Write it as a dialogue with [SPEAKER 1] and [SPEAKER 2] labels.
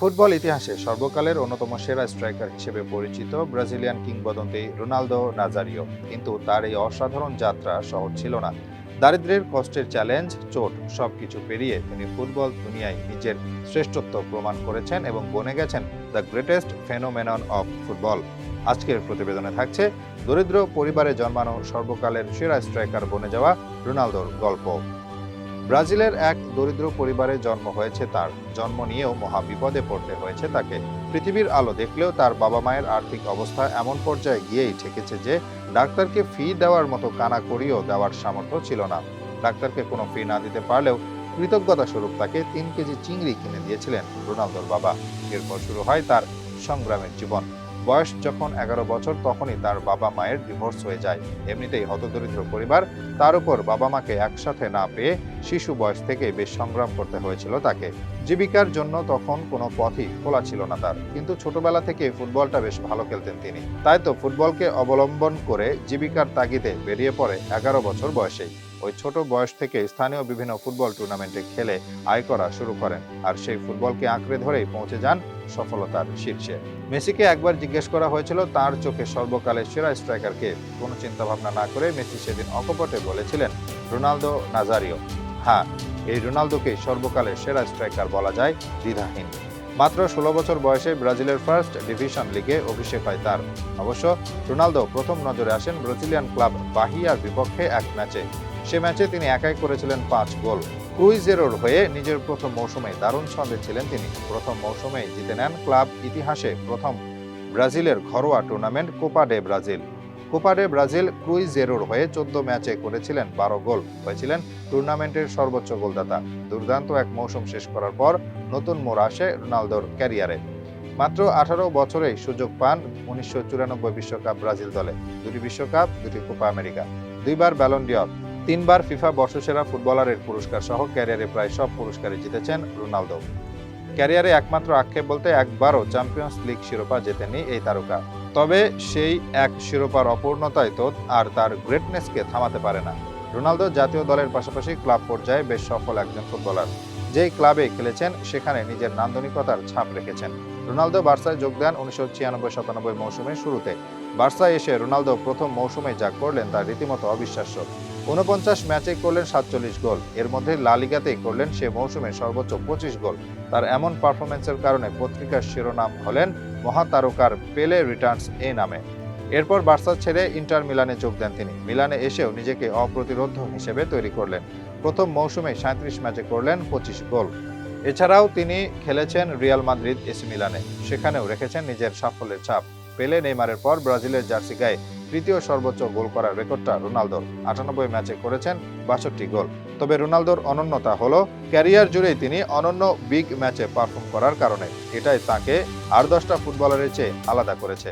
[SPEAKER 1] Football ইতিহাসে সর্বকালের অন্যতম সেরা স্ট্রাইকার হিসেবে পরিচিত ব্রাজিলিয়ান কিংবদন্তি রোনালদো নাজারিও। কিন্তু তার এই অসাধারণ যাত্রা সহজ ছিল না। দারিদ্র্যের কষ্টের চ্যালেঞ্জ চোট সবকিছু পেরিয়ে তিনি ফুটবল দুনিয়ায় নিজের শ্রেষ্ঠত্ব প্রমাণ করেছেন এবং বনে গেছেন the greatest phenomenon of football. আজকের প্রতিবেদনে থাকছে দরিদ্র পরিবারে জন্মানো সর্বকালের সেরা স্ট্রাইকার বনে যাওয়া রোনালদোর গল্প। ব্রাজিলের এক দরিদ্র পরিবারে জন্ম হয়েছে তার। জন্ম নিয়েও মহা বিপদে পড়তে হয়েছে তাকে। পৃথিবীর আলো দেখলেও তার বাবা মায়ের আর্থিক অবস্থা এমন পর্যায়ে গিয়েই ঠেকেছে যে, ডাক্তারকে ফি দেওয়ার মতো কানা করিও দেওয়ার সামর্থ্য ছিল না। ডাক্তারকে কোনো ফি না দিতে পারলেও কৃতজ্ঞতা স্বরূপ তাকে তিন কেজি চিংড়ি কিনে দিয়েছিলেন রোনালদোর বাবা। এরপর শুরু হয় তার সংগ্রামের জীবন। বয়স যখন এগারো বছর, তখনই তার বাবা মায়ের ডিভোর্স হয়ে যায়। এমনিতেই হতদরিদ্র পরিবার, তার উপর বাবা মাকে একসাথে না পেয়ে শিশু বয়স থেকে বেশ সংগ্রাম করতে হয়েছিল তাকে। জীবিকার জন্য তখন কোনো পথই খোলা ছিল না তার। কিন্তু ছোটবেলা থেকে ফুটবলটা বেশ ভালো খেলতেন তিনি। তাই তো ফুটবলকে অবলম্বন করে জীবিকার তাগিদে বেরিয়ে পড়ে এগারো বছর বয়সেই। ওই ছোট বয়স থেকে স্থানীয় বিভিন্ন ফুটবল টুর্নামেন্টে খেলে আয় করা শুরু করেন আর সেই ফুটবলকে আঁকড়ে ধরেই পৌঁছে যান সফলতার শীর্ষে। মেসিকে একবার জিজ্ঞেস করা হয়েছিল তার চোখে সর্বকালের সেরা স্ট্রাইকারকে। কোনো চিন্তাভাবনা না করে মেসি সেদিন অকপটে বলেছিলেন, রোনালদো নাজারিও। হ্যাঁ এই রোনালদোকে সর্বকালের সেরা স্ট্রাইকার বলা যায় দ্বিধাহীন। মাত্র ষোলো বছর বয়সে ব্রাজিলের ফার্স্ট ডিভিশন লিগে অভিষেক হয় তার। অবশ্য রোনালদো প্রথম নজরে আসেন ব্রাজিলিয়ান ক্লাব বাহিয়ার বিপক্ষে এক ম্যাচে। সে ম্যাচে তিনি একাই করেছিলেন পাঁচ গোল। ক্রুইজেরোর হয়ে নিজের প্রথম মৌসুমে দারুণ ছন্দে ছিলেন তিনি। প্রথম মৌসুমেই জিতে নেন ক্লাব ইতিহাসে প্রথম ব্রাজিলের ঘরোয়া tournament Copa do Brasil. Copa do Brasil ক্রুইজেরোর হয়ে চোদ্দ ম্যাচে করেছিলেন বারো গোল। হয়েছিলেন টুর্নামেন্টের সর্বোচ্চ গোলদাতা। দুর্দান্ত এক মৌসুম শেষ করার পর নতুন মোড় আসে রোনালদোর ক্যারিয়ারে। মাত্র আঠারো বছরেই সুযোগ পান উনিশশো বিশ্বকাপ ব্রাজিল দলে। দুটি বিশ্বকাপ, দুটি কোপা আমেরিকা। দুইবার ব্যালন্ডিয়র তিনবার ফিফা বর্ষসেরা ফুটবলারের পুরস্কার সহ ক্যারিয়ারে প্রায় সব পুরস্কারই জিতেছেন রোনালদো। ক্যারিয়ারে একমাত্র আক্ষেপ বলতে একবারও চ্যাম্পিয়ন্স লিগ শিরোপা জেতেনি এই তারকা। তবে সেই এক শিরোপার অপূর্ণতায় তো আর তার গ্রেটনেসকে থামাতে পারে না। রোনালদো জাতীয় দলের পাশাপাশি ক্লাব পর্যায়ে বেশ সফল একজন ফুটবলার। যেই ক্লাবে খেলেছেন, সেখানে নিজের নান্দনিকতার ছাপ রেখেছেন। রোনালদো বার্সায় যোগ দেন উনিশশো ছিয়ানব্বই সাতানব্বই মৌসুমের শুরুতে। বার্সায় এসে রোনালদো প্রথম মৌসুমে যা করলেন, তা রীতিমতো অবিশ্বাস্য। উনপঞ্চাশ ম্যাচে করলেন সাতচল্লিশ গোল। এর মধ্যে লালিগাতেই করলেন সে মৌসুমে সর্বোচ্চ পঁচিশ গোল। তার এমন পারফরমেন্সের কারণে পত্রিকার শিরোনাম হলেন মহাতারকার পেলে রিটার্নস এ নামে। এরপর বার্সা ছেড়ে ইন্টার মিলানে যোগ দেন তিনি। মিলানে এসেও নিজেকে অপ্রতিরোধ হিসেবে তৈরি করলেন। প্রথম মৌসুমে সাঁত্রিশ ম্যাচে করলেন পঁচিশ গোল। এছাড়াও তিনি খেলেছেন রিয়াল মাদ্রিদ এসি মিলানে। সেখানেও রেখেছেন নিজের সাফল্যের ছাপ। পেলে নেইমারের পর ব্রাজিলের জার্সি গায়ে তৃতীয় সর্বোচ্চ গোল করার রেকর্ডটা রোনালদোর। আটানব্বই ম্যাচে করেছেন বাষট্টি গোল। তবে রোনালদোর অনন্যতা হল, ক্যারিয়ার জুড়েই তিনি অনন্য বিগ ম্যাচে পারফর্ম করার কারণে। এটাই তাকে আর দশটা ফুটবলারের চেয়ে আলাদা করেছে।